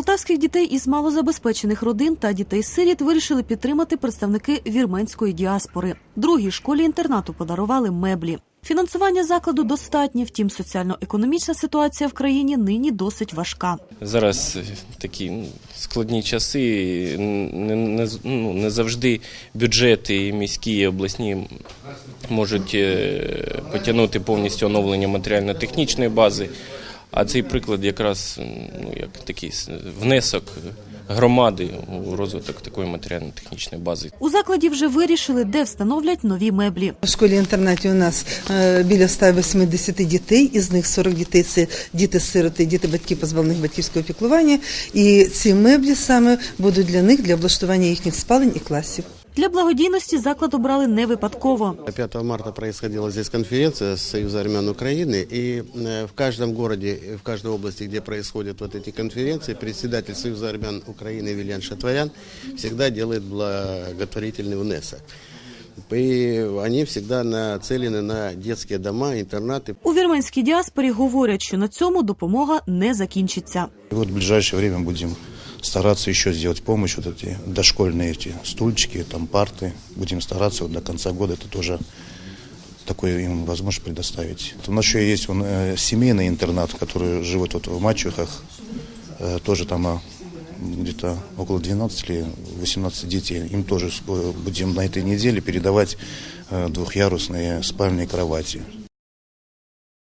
Полтавських дітей із малозабезпечених родин та дітей-сиріт вирішили підтримати представники вірменської діаспори. Другій школі інтернату подарували меблі. Фінансування закладу достатнє, втім, соціально-економічна ситуація в країні нині досить важка. Зараз такі ну, складні часи, не, не, ну, не завжди бюджети міські і обласні можуть е, потягнути повністю оновлення матеріально-технічної бази. А цей приклад якраз ну, як такий внесок громади у розвиток такої матеріально-технічної бази. У закладі вже вирішили, де встановлять нові меблі. В школі-інтернаті у нас е, біля 180 дітей, із них 40 дітей це діти-сироти, діти батьків позбавлених батьківського піклування. І ці меблі саме будуть для них для облаштування їхніх спалень і класів. Для благодійності заклад обрали не випадково. 5 марта происходила здесь конференция Союза армян Украины, и э, в каждом городе, и в каждой области, где происходят вот эти конференции, председатель Союза армян Украины Вильян Шатварян всегда делает благотворительный внесок. И они всегда нацелены на детские дома, интернаты. У вірменській діаспорі говорять, що на цьому допомога не закінчиться. И вот в ближайшее время будем стараться еще сделать помощь, вот эти дошкольные эти стульчики, там парты. Будем стараться вот до конца года это тоже такое им возможность предоставить. У нас еще есть вон, э, семейный интернат, который живет вот в Мачехах, Э, тоже там а, где-то около 12 или 18 детей. Им тоже скоро будем на этой неделе передавать э, двухъярусные спальные кровати.